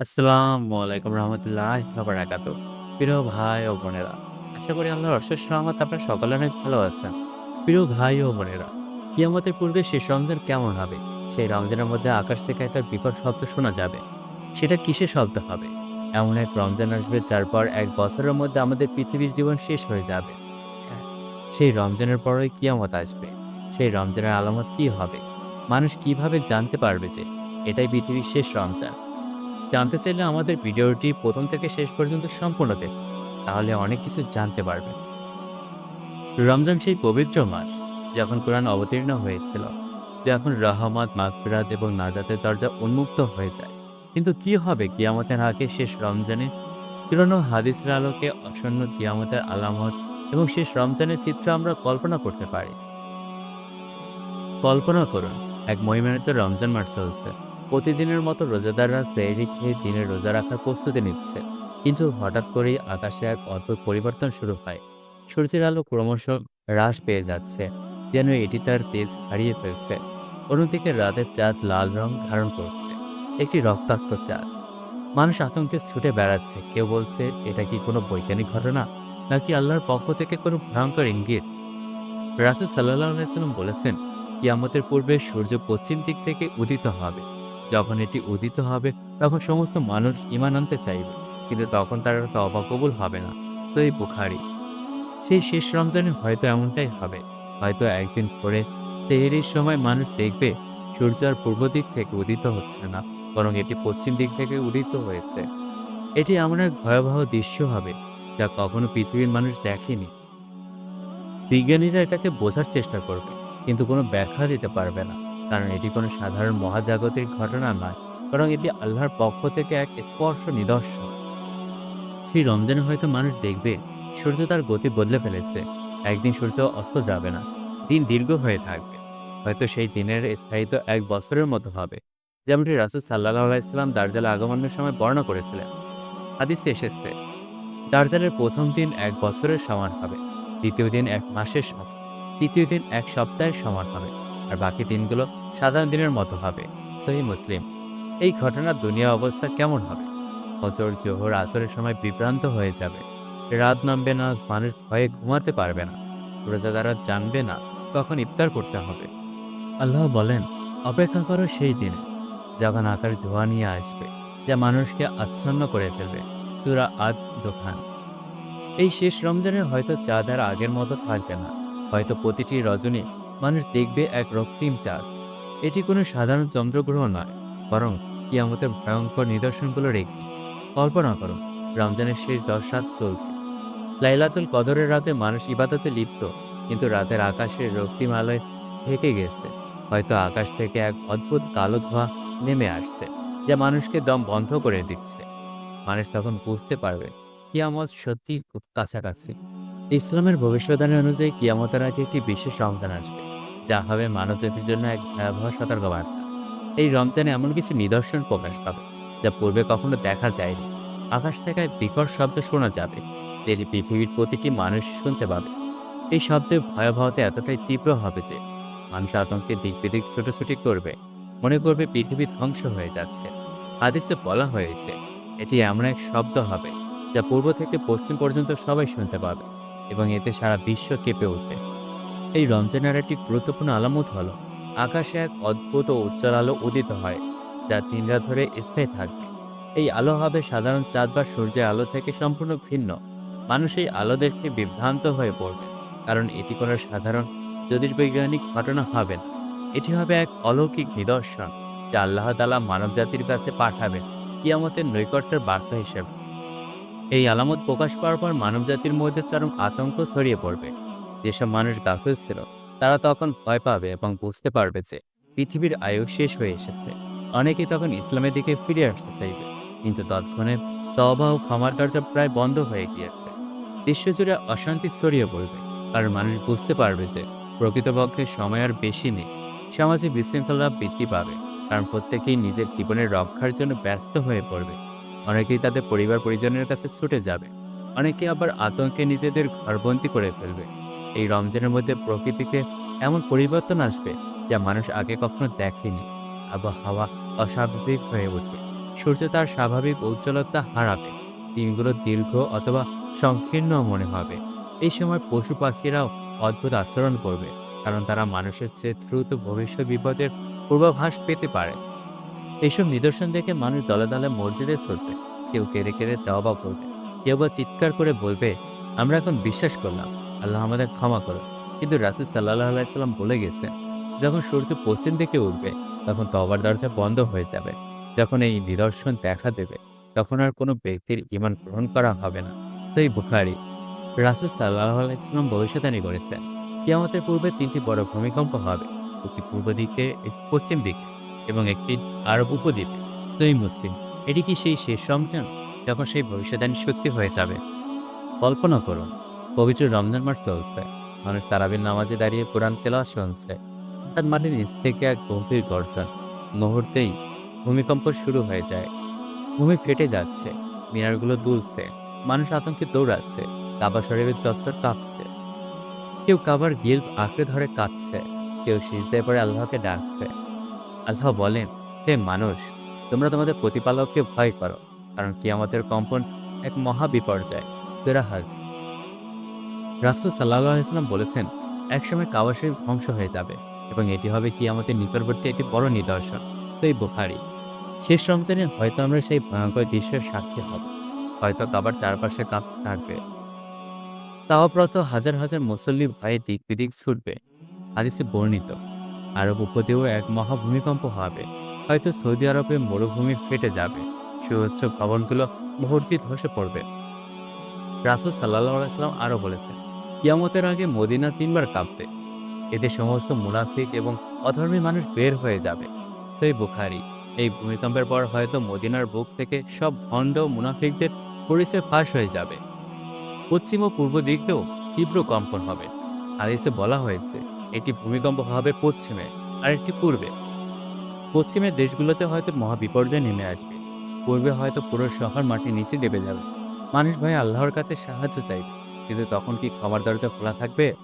আসসালামু আলাইকুম রহমতুল্লাহ বারাকাতু প্রিয় ভাই ও বোনেরা আশা করি আল্লাহর অশেষ রহমত আপনার সকলে অনেক ভালো আছেন। প্রিয় ভাই ও বোনেরা কিয়ামতের পূর্বে শেষ রমজান কেমন হবে? সেই রমজানের মধ্যে আকাশ থেকে একটা বিকট শব্দ শোনা যাবে। সেটা কিসের শব্দ হবে? এমন এক রমজান আসবে যার পর এক বছরের মধ্যে আমাদের পৃথিবীর জীবন শেষ হয়ে যাবে। হ্যাঁ, সেই রমজানের পরই কিয়ামত আসবে। সেই রমজানের আলামত কি হবে? মানুষ কীভাবে জানতে পারবে যে এটাই পৃথিবীর শেষ রমজান? জানতে চাইলে আমাদের ভিডিওটি প্রথম থেকে শেষ পর্যন্ত সম্পূর্ণ দেখুন, তাহলে অনেক কিছু জানতে পারবে রমজান সেই পবিত্র মাস যখন কোরআন অবতীর্ণ হয়েছিল, যখন রহমত, মাগফিরাত এবং নাজাতের দরজা উন্মুক্ত হয়ে যায়। কিন্তু কি হবে কিয়ামতের আগে শেষ রমজানে পুরনো হাদিসের আলোকে আসন্ন কিয়ামতের আলামত এবং শেষ রমজানের চিত্র আমরা কল্পনা করতে পারি। কল্পনা করুন, এক মহিমানিত রমজান মাস চলছে। প্রতিদিনের মতো রোজাদাররা সেহরি খেয়ে দিনের রোজা রাখার প্রস্তুতি নিচ্ছে। কিন্তু হঠাৎ করেই আকাশে এক অদ্ভুত পরিবর্তন শুরু হয়। সূর্যের আলো ক্রমশ হ্রাস পেয়ে যাচ্ছে, যেন এটি তার তেজ হারিয়ে ফেলছে। অন্যদিকে রাতের চাঁদ লাল রং ধারণ করছে, একটি রক্তাক্ত চাঁদ। মানুষ আতঙ্কে ছুটে বেড়াচ্ছে, কেউ বলছে, এটা কি কোনো বৈজ্ঞানিক ঘটনা? নাকি আল্লাহর পক্ষ থেকে কোনো ভয়ঙ্কর ইঙ্গিত? রাসুল সাল্লাহ আলাইসাল্লাম বলেছেন, কিয়ামতের পূর্বে সূর্য পশ্চিম দিক থেকে উদিত হবে। যখন এটি উদিত হবে, তখন সমস্ত মানুষ ইমান আনতে চাইবে। কিন্তু তখন তার তবা কবুল হবে না। সই বুখারি। সেই শেষ রমজানে হয়তো এমনটাই হবে। হয়তো একদিন পরে সেহেরির সময় মানুষ দেখবে, সূর্য আর পূর্ব দিক থেকে উদিত হচ্ছে না, বরং এটি পশ্চিম দিক থেকে উদিত হয়েছে। এটি এমন এক ভয়াবহ দৃশ্য হবে, যা কখনো পৃথিবীর মানুষ দেখেনি। বিজ্ঞানীরা এটাকে বোঝার চেষ্টা করবে, কিন্তু কোনো ব্যাখ্যা দিতে পারবে না। কারণ এটি কোনো সাধারণ মহাজাগতিক ঘটনা নয়, বরং এটি আল্লাহর পক্ষ থেকে এক স্পর্শ নিদর্শন। সেই রমজানে হয়তো মানুষ দেখবে, সূর্য তার গতি বদলে ফেলেছে। একদিন সূর্য অস্ত যাবে না, দিন দীর্ঘ হয়ে থাকবে। হয়তো সেই দিনের স্থায়িত্ব এক বছরের মতো হবে, যেমনটি রাসুল সাল্লাহ আলাইসাল্লাম দার্জালে আগমনের সময় বর্ণনা করেছিলেন। হাদিসে এসেছে, দার্জালের প্রথম দিন এক বছরের সমান হবে, দ্বিতীয় দিন এক মাসের সমান, তৃতীয় দিন এক সপ্তাহের সমান হবে, আর বাকি দিনগুলো সাধারণ দিনের মতো হবে। সহি মুসলিম, এই ঘটনার দুনিয়া অবস্থা কেমন হবে? ফজর, জোহর, আসরের সময় বিভ্রান্ত হয়ে যাবে। রাত নামবে না, মানুষ ভয়ে ঘুমাতে পারবে না। রোজাদাররা জানবে না, কখন ইফতার করতে হবে। আল্লাহ বলেন, অপেক্ষা করো সেই দিনে যখন আকার ধোয়া নিয়ে আসবে, যা মানুষকে আচ্ছন্ন করে ফেলবে। সুরা আদ দোকান এই শেষ রমজানে হয়তো চাঁদ আর আগের মতো থাকবে না। হয়তো প্রতিটি রজনী মানুষ দেখবে এক রক্তিম চাঁদ। এটি কোনো সাধারণ চন্দ্রগ্রহণ নয়, বরং কিয়ামতের ভয়ঙ্কর নিদর্শনগুলোর একটি। কল্পনা করুন রমজানের শেষ দশ রাত চলবে। লাইলাতুল কদরের রাতে মানুষ ইবাদতে লিপ্ত, কিন্তু রাতের আকাশের রক্তিম আলোয় ঢেকে গেছে। হয়তো আকাশ থেকে এক অদ্ভুত কালো ধোঁয়া নেমে আসছে, যা মানুষকে দম বন্ধ করে দিচ্ছে। মানুষ তখন বুঝতে পারবে, কিয়ামত সত্যি খুব কাছাকাছি। ইসলামের ভবিষ্যৎবাণী অনুযায়ী কিয়ামতের আগে একটি বিশেষ রমজান আসবে। যা হবে মানবজাতির জন্য এক ভয়াবহ সতর্কবার্তা। এই রমজানে এমন কিছু নিদর্শন প্রকাশ পাবে, যা পূর্বে কখনো দেখা যায়নি। আকাশ থেকে বিকট শব্দ শোনা যাবে যেটি পৃথিবীর প্রতিটি মানুষ শুনতে পাবে। এই শব্দের ভয়াবহতা এতটাই তীব্র হবে যে মানুষ আতঙ্কে দিক বিদিক ছুটোছুটি করবে, মনে করবে পৃথিবী ধ্বংস হয়ে যাচ্ছে। হাদিসে বলা হয়েছে, এটি এমন এক শব্দ হবে, যা পূর্ব থেকে পশ্চিম পর্যন্ত সবাই শুনতে পাবে এবং এতে সারা বিশ্ব কেঁপে উঠবে। এই রমজানের একটি গুরুত্বপূর্ণ আলামত হলো, আকাশে এক অদ্ভুত ও উজ্জ্বল আলো উদিত হয়, যা তিন রাত ধরে স্থায়ী থাকবে এই আলো হবে সাধারণ চাঁদ বা সূর্যের আলো থেকে সম্পূর্ণ ভিন্ন। মানুষ এই আলো দেখে বিভ্রান্ত হয়ে পড়বে, কারণ এটি কোনো সাধারণ জ্যোতিষবৈজ্ঞানিক ঘটনা হবে না। এটি হবে এক অলৌকিক নিদর্শন, যা আল্লাহ তালা মানব জাতির কাছে পাঠাবেন কিয়ামতের নৈকট্যের বার্তা হিসেবে। এই আলামত প্রকাশ পাওয়ার পর মানব জাতির মধ্যে চরম আতঙ্ক ছড়িয়ে পড়বে। যেসব মানুষ গাফিল ছিল, তারা তখন ভয় পাবে এবং বুঝতে পারবে যে পৃথিবীর আয়ু শেষ হয়ে এসেছে। অনেকেই তখন ইসলামের দিকে ফিরে আসতে চাইবে, কিন্তু তৎক্ষণে তবা ও ক্ষমার দরজা প্রায় বন্ধ হয়ে গিয়েছে। বিশ্বজুড়ে অশান্তি ছড়িয়ে পড়বে, কারণ মানুষ বুঝতে পারবে যে প্রকৃতপক্ষে সময় আর বেশি নেই। সমাজে বিশৃঙ্খলা বৃদ্ধি পাবে, কারণ প্রত্যেকেই নিজের জীবনের রক্ষার জন্য ব্যস্ত হয়ে পড়বে। অনেকেই তাদের পরিবার পরিজনের কাছে ছুটে যাবে, অনেকে আবার আতঙ্কে নিজেদের ঘরবন্দি করে ফেলবে। এই রমজানের মধ্যে প্রকৃতিকে এমন পরিবর্তন আসবে যা মানুষ আগে কখনো দেখেনি। আবহাওয়া অস্বাভাবিক হয়ে উঠবে। সূর্য তার স্বাভাবিক উজ্জ্বলতা হারাবে। দিনগুলো দীর্ঘ অথবা সংকীর্ণ মনে হবে। এই সময় পশু পাখিরাও অদ্ভুত আচরণ করবে, কারণ তারা মানুষের চেয়ে দ্রুত ভবিষ্যৎ বিপদের পূর্বাভাস পেতে পারে। এইসব নিদর্শন দেখে মানুষ দলে দলে মসজিদে ছুটবে। কেউ কেঁদে কেঁদে দেওয়া করবে। কেউ বা চিৎকার করে বলবে, আমরা এখন বিশ্বাস করলাম। আল্লাহ আমাদের ক্ষমা করো কিন্তু রাসুল সাল্লাহ আলাইসাল্লাম বলে গেছেন, যখন সূর্য পশ্চিম দিকে উঠবে, তখন তবার দরজা বন্ধ হয়ে যাবে। যখন এই নিদর্শন দেখা দেবে, তখন আর কোনো ব্যক্তির ইমান গ্রহণ করা হবে না। সেই বুখারি রাসুল সাল্লাহ আলাইসাল্লাম ভবিষ্যৎবাণী করেছেন, কিয়ামতের পূর্বে তিনটি বড় ভূমিকম্প হবে, একটি পূর্ব দিকে, একটি পশ্চিম দিকে এবং একটি আরব উপদ্বীপে। সেই মুসলিম, এটি কি সেই শেষ রমজান যখন সেই ভবিষ্যৎবাণী সত্যি হয়ে যাবে? কল্পনা করুন পবিত্র রমজান মাস চলছে। মানুষ তারাবির নামাজে দাঁড়িয়ে কোরআন তেলা শুনছে। তার মাটির নিচ থেকে এক গম্ভীর গর্জন। মুহূর্তেই ভূমিকম্প শুরু হয়ে যায়। ভূমি ফেটে যাচ্ছে। মিনারগুলো দুলছে। মানুষ আতঙ্কে দৌড়াচ্ছে। কাবা শরীরের চত্বর কাঁপছে। কেউ কাবার গিল আঁকড়ে ধরে কাঁদছে। কেউ সিজদায় পরে আল্লাহকে ডাকছে। আল্লাহ বলেন, হে মানুষ, তোমরা তোমাদের প্রতিপালককে ভয় করো, কারণ কি আমাদের কম্পন এক মহা বিপর্যয় সেরাহাজ রাসুল সাল্লাহ ইসলাম বলেছেন, একসময় কাবা শরীফ ধ্বংস হয়ে যাবে এবং এটি হবে কি আমাদের নিকটবর্তী একটি বড় নিদর্শন, সেই বুখারি। শেষ রমজানে হয়তো আমরা সেই ভয়ঙ্কর দৃশ্যের সাক্ষী হব, হয়তো কাবার চারপাশে কাঁপতে থাকবে। তাওপ্রত হাজার হাজার মুসল্লি ভয়ে দিক বিদিক ছুটবে, হাদিসে বর্ণিত। আরব উপদেও এক মহাভূমিকম্প হবে, হয়তো সৌদি আরবে মরুভূমি ফেটে যাবে, সুউচ্চ ভবনগুলো মুহূর্তে ধসে পড়বে। রাসুল সাল্লাহাম আরও বলেছেন কিয়ামতের আগে মদিনা তিনবার কাঁপবে। এতে সমস্ত মুনাফিক এবং অধর্মী মানুষ বের হয়ে যাবে। সেই বুখারি, এই ভূমিকম্পের পর হয়তো মদিনার বুক থেকে সব ভণ্ড মুনাফিকদের পরিচয় ফাঁস হয়ে যাবে। পশ্চিম ও পূর্ব দিকেও তীব্র কম্পন হবে। হাদিসে বলা হয়েছে, একটি ভূমিকম্প হবে পশ্চিমে আর একটি পূর্বে। পশ্চিমের দেশগুলোতে হয়তো মহাবিপর্যয় নেমে আসবে। পূর্বে হয়তো পুরো শহর মাটির নিচে ডেবে যাবে। মানুষ ভয়ে আল্লাহর কাছে সাহায্য চাইবে। কিন্তু তখন কি ক্ষমার দরজা খোলা থাকবে?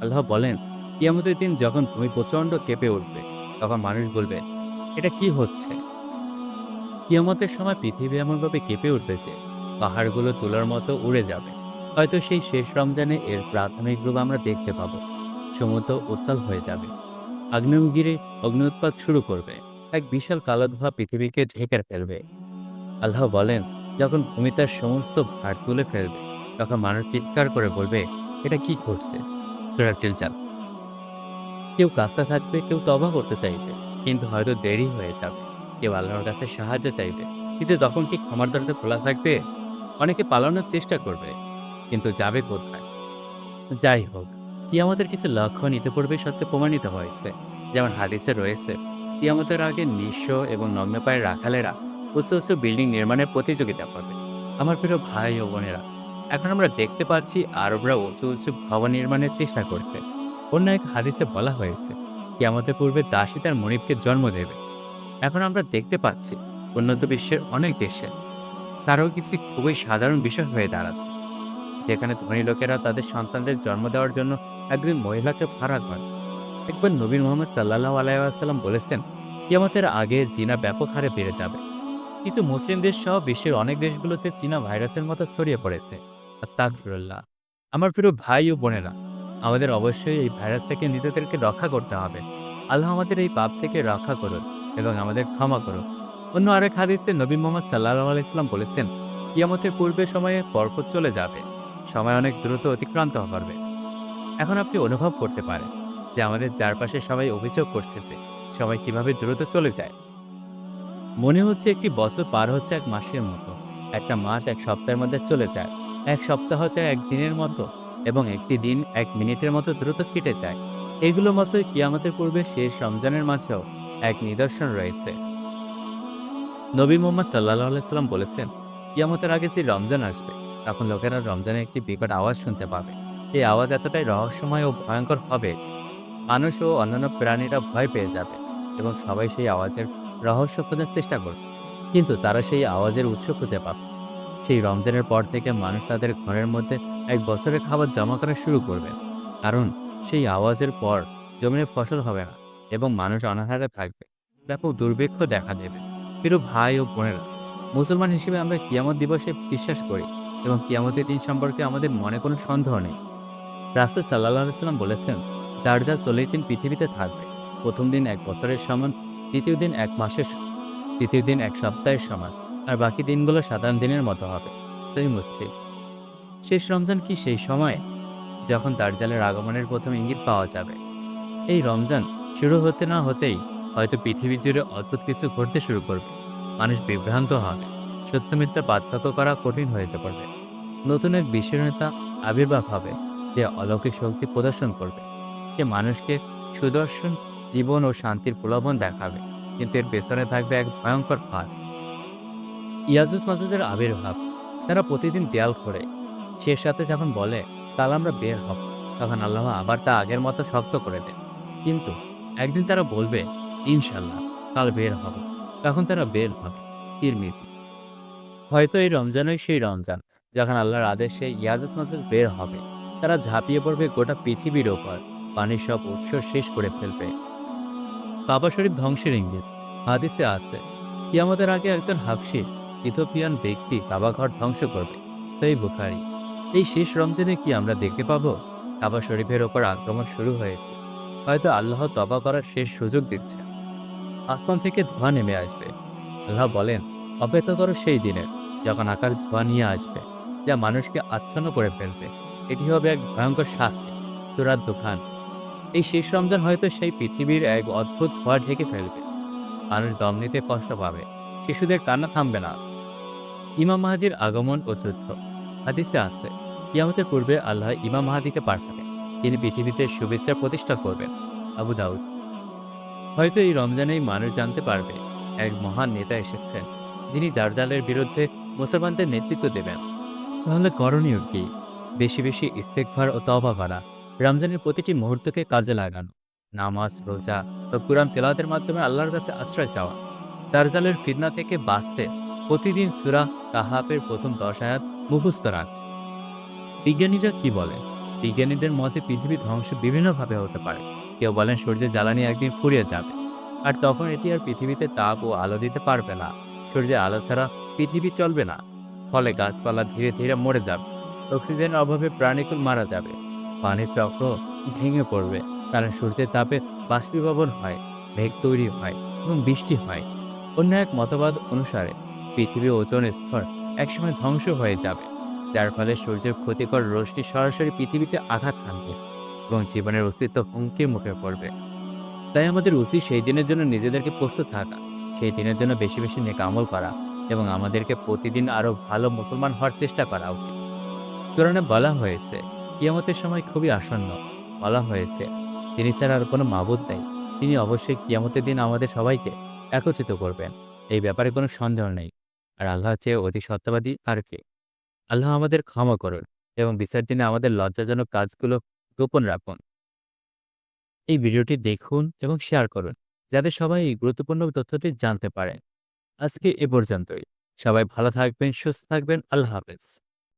আল্লাহ বলেন, কিয়ামতের দিন যখন ভূমি প্রচণ্ড কেঁপে উঠবে, তখন মানুষ বলবে, এটা কি হচ্ছে? কিয়ামতের সময় পৃথিবী এমনভাবে কেঁপে উঠবে যে, পাহাড়গুলো তুলার মতো উড়ে যাবে। হয়তো সেই শেষ রমজানে এর প্রাথমিক রূপ আমরা দেখতে পাবো। সমুদ্র উত্তাল হয়ে যাবে। আগ্নেয়গিরি অগ্নি উৎপাত শুরু করবে। এক বিশাল কালো ধোয়া পৃথিবীকে ঢেকে ফেলবে। আল্লাহ বলেন, যখন ভূমি তার সমস্ত ভার তুলে ফেলবে তখন মানুষ চিৎকার করে বলবে, এটা কি ঘটছে? সুরা চিলচাল কেউ কাঁদতে থাকবে, কেউ তবা করতে চাইবে, কিন্তু হয়তো দেরি হয়ে যাবে। কেউ আল্লাহর কাছে সাহায্য চাইবে। কিন্তু তখন কি ক্ষমার দরজা খোলা থাকবে? অনেকে পালানোর চেষ্টা করবে, কিন্তু যাবে কোথায়? যাই হোক, কি আমাদের কিছু লক্ষণ ইতিপূর্বে সত্য প্রমাণিত হয়েছে? যেমন হাদিসে রয়েছে, কিয়ামতের আগে নিঃস্ব এবং নগ্নপায়ের রাখালেরা উঁচু উঁচু বিল্ডিং নির্মাণের প্রতিযোগিতা করবে। আমার প্রিয় ভাই ও বোনেরা এখন আমরা দেখতে পাচ্ছি আরবরা উঁচু উঁচু ভবন নির্মাণের চেষ্টা করছে। অন্য এক হাদিসে বলা হয়েছে কি আমাদের পূর্বে দাসী তার মনিবকে জন্ম দেবে। এখন আমরা দেখতে পাচ্ছি, উন্নত বিশ্বের অনেক দেশে তারও কিছু খুবই সাধারণ বিষয় হয়ে দাঁড়াচ্ছে, যেখানে ধনী লোকেরা তাদের সন্তানদের জন্ম দেওয়ার জন্য একজন মহিলাকে ভাড়া করে। একবার নবীন মোহাম্মদ সাল্লাহ আলাইসাল্লাম বলেছেন, কিয়ামতের আগে জিনা ব্যাপক হারে বেড়ে যাবে। কিছু মুসলিম দেশ সহ বিশ্বের অনেক দেশগুলোতে চীনা ভাইরাসের মতো ছড়িয়ে পড়েছে। আস্তাগফিরুল্লাহ। আমার প্রিয় ভাই ও বোনেরা, আমাদের অবশ্যই এই ভাইরাস থেকে নিজেদেরকে রক্ষা করতে হবে। আল্লাহ আমাদের এই পাপ থেকে রক্ষা করুন এবং আমাদের ক্ষমা করুন। অন্য আরেক হাদিসে নবী মোহাম্মদ সাল্লাহ আলাইসলাম বলেছেন, কিয়ামতের পূর্বে সময়ে বরকত চলে যাবে, সময় অনেক দ্রুত অতিক্রান্ত করবে। এখন আপনি অনুভব করতে পারেন যে আমাদের চারপাশে সবাই অভিযোগ করছে যে সময় কীভাবে দ্রুত চলে যায়। মনে হচ্ছে একটি বছর পার হচ্ছে এক মাসের মতো, একটা মাস এক সপ্তাহের মধ্যে চলে যায়। এক সপ্তাহ হচ্ছে এক দিনের মতো এবং একটি দিন এক মিনিটের মতো দ্রুত কেটে যায়। এগুলো মতোই কিয়ামতের পূর্বে শেষ রমজানের মাঝেও এক নিদর্শন রয়েছে। নবী মোহাম্মদ সাল্লাহ আলাইসাল্লাম বলেছেন, কিয়ামতের আগে যে রমজান আসবে, তখন লোকেরা রমজানের একটি বিকট আওয়াজ শুনতে পাবে। এই আওয়াজ এতটাই রহস্যময় ও ভয়ঙ্কর হবে যে মানুষ ও অন্যান্য প্রাণীরা ভয় পেয়ে যাবে এবং সবাই সেই আওয়াজের রহস্য খোঁজার চেষ্টা করবে। কিন্তু তারা সেই আওয়াজের উৎস খুঁজে পাবে। সেই রমজানের পর থেকে মানুষ তাদের ঘরের মধ্যে এক বছরের খাবার জমা করা শুরু করবে। কারণ সেই আওয়াজের পর জমিনে ফসল হবে না এবং মানুষ অনাহারে থাকবে। ব্যাপক দুর্ভিক্ষ দেখা দেবে। প্রিয় ভাই ও বোনেরা, মুসলমান হিসেবে আমরা কিয়ামত দিবসে বিশ্বাস করি এবং কিয়ামতের দিন সম্পর্কে আমাদের মনে কোনো সন্দেহ নেই। রাসুল সাল্লাহ সাল্লাম বলেছেন দার্জা চল্লিশ দিন পৃথিবীতে থাকবে। প্রথম দিন এক বছরের সমান, দ্বিতীয় দিন এক মাসের তৃতীয় দিন এক সপ্তাহের সমান। আর বাকি দিনগুলো সাধারণ দিনের মতো হবে। সেই মুসলিম। শেষ রমজান কি সেই সময় যখন দার্জালের আগমনের প্রথম ইঙ্গিত পাওয়া যাবে? এই রমজান শুরু হতে না হতেই হয়তো পৃথিবী জুড়ে অদ্ভুত কিছু ঘটতে শুরু করবে। মানুষ বিভ্রান্ত হবে। সত্য মিথ্যা পার্থক্য করা কঠিন হয়ে পড়বে নতুন এক বিশ্বনেতা আবির্ভাব হবে যে অলৌকিক শক্তি প্রদর্শন করবে। সে মানুষকে সুদর্শন, জীবন ও শান্তির প্রলোভন দেখাবে। কিন্তু এর পেছনে থাকবে এক ভয়ঙ্কর ফাঁদ। ইয়াজুস মাসুদের আবির্ভাব। তারা প্রতিদিন দেয়াল করে সে সাথে যখন বলে, কাল আমরা বের হব, তখন আল্লাহ আবার তা আগের মতো শক্ত করে দেন। কিন্তু একদিন তারা বলবে ইনশাল্লাহ কাল বের হব। তখন তারা বের হবে তিরমিজি। হয়তো এই রমজানই সেই রমজান, যখন আল্লাহর আদেশে ইয়াজুস মাসুদ বের হবে। তারা ঝাঁপিয়ে পড়বে গোটা পৃথিবীর ওপর। পানির সব উৎস শেষ করে ফেলবে। বাবা শরীফ ধ্বংসের ইঙ্গিত। হাদিসে আছে, কিয়ামতের আগে একজন হাফসি ইথোপিয়ান ব্যক্তি কাবাঘর ধ্বংস করবে। সেই বুখারি। এই শেষ রমজানে কি আমরা দেখতে পাবো? কাবা শরীফের ওপর আক্রমণ শুরু হয়েছে। হয়তো আল্লাহ তবা করার শেষ সুযোগ দিচ্ছে। আসমান থেকে ধোঁয়া নেমে আসবে। আল্লাহ বলেন, অপেক্ষা করো সেই দিনের যখন আকার ধোঁয়া নিয়ে আসবে, যা মানুষকে আচ্ছন্ন করে ফেলবে। এটি হবে এক ভয়ঙ্কর শাস্তি। সুরাত দোকান এই শেষ রমজান হয়তো সেই পৃথিবীর এক অদ্ভুত ধোঁয়া ঢেকে ফেলবে। মানুষ দম নিতে কষ্ট পাবে। শিশুদের কান্না থামবে না। ইমাম মাহাদির আগমন ও যুদ্ধ। হাদিসে আছে, কিয়ামতের পূর্বে আল্লাহ ইমাম মাহাদিকে পাঠাবেন। তিনি পৃথিবীতে শুভেচ্ছা প্রতিষ্ঠা করবেন। আবু দাউদ। হয়তো এই রমজানেই মানুষ জানতে পারবে, এক মহান নেতা এসেছেন, যিনি দার্জালের বিরুদ্ধে মুসলমানদের নেতৃত্ব দেবেন। তাহলে করণীয় কি? বেশি বেশি ইস্তেকভার ও তবা করা, রমজানের প্রতিটি মুহূর্তকে কাজে লাগানো, নামাজ, রোজা ও কুরআন তেলাদের মাধ্যমে আল্লাহর কাছে আশ্রয় চাওয়া, দার্জালের ফিতনা থেকে বাঁচতে প্রতিদিন সুরা কাহাপের প্রথম দশ আয়াত মুখস্থ রাখ। বিজ্ঞানীরা কি বলে? বিজ্ঞানীদের মতে পৃথিবী ধ্বংস বিভিন্নভাবে হতে পারে। কেউ বলেন সূর্যের জ্বালানি একদিন ফুরিয়ে যাবে। আর তখন এটি আর পৃথিবীতে তাপ ও আলো দিতে পারবে না। সূর্যের আলো ছাড়া পৃথিবী চলবে না। ফলে গাছপালা ধীরে ধীরে মরে যাবে। অক্সিজেনের অভাবে প্রাণীকুল মারা যাবে। পানির চক্র ভেঙে পড়বে। কারণ সূর্যের তাপে বাষ্পীভবন হয়, মেঘ তৈরি হয় এবং বৃষ্টি হয়। অন্য এক মতবাদ অনুসারে পৃথিবী ওজন স্তর একসময় ধ্বংস হয়ে যাবে, যার ফলে সূর্যের ক্ষতিকর রশ্মি সরাসরি পৃথিবীতে আঘাত হানবে এবং জীবনের অস্তিত্ব হুমকির মুখে পড়বে। তাই আমাদের উচিত সেই দিনের জন্য নিজেদেরকে প্রস্তুত থাকা, সেই দিনের জন্য বেশি বেশি নেকামল করা এবং আমাদেরকে প্রতিদিন আরও ভালো মুসলমান হওয়ার চেষ্টা করা উচিত। কোরআনে বলা হয়েছে, কিয়ামতের সময় খুবই আসন্ন। বলা হয়েছে, তিনি ছাড়া আর কোনো মাবুদ নেই। তিনি অবশ্যই কিয়ামতের দিন আমাদের সবাইকে একত্রিত করবেন। এই ব্যাপারে কোনো সন্দেহ নেই। আর আল্লাহ চেয়ে অতি সত্যবাদী আর কে? আল্লাহ আমাদের ক্ষমা করুন এবং বিচার দিনে আমাদের লজ্জাজনক কাজগুলো গোপন রাখুন। এই ভিডিওটি দেখুন এবং শেয়ার করুন যাতে সবাই এই গুরুত্বপূর্ণ তথ্যটি জানতে পারেন আজকে এ পর্যন্তই। সবাই ভালো থাকবেন, সুস্থ থাকবেন। আল্লাহ হাফেজ।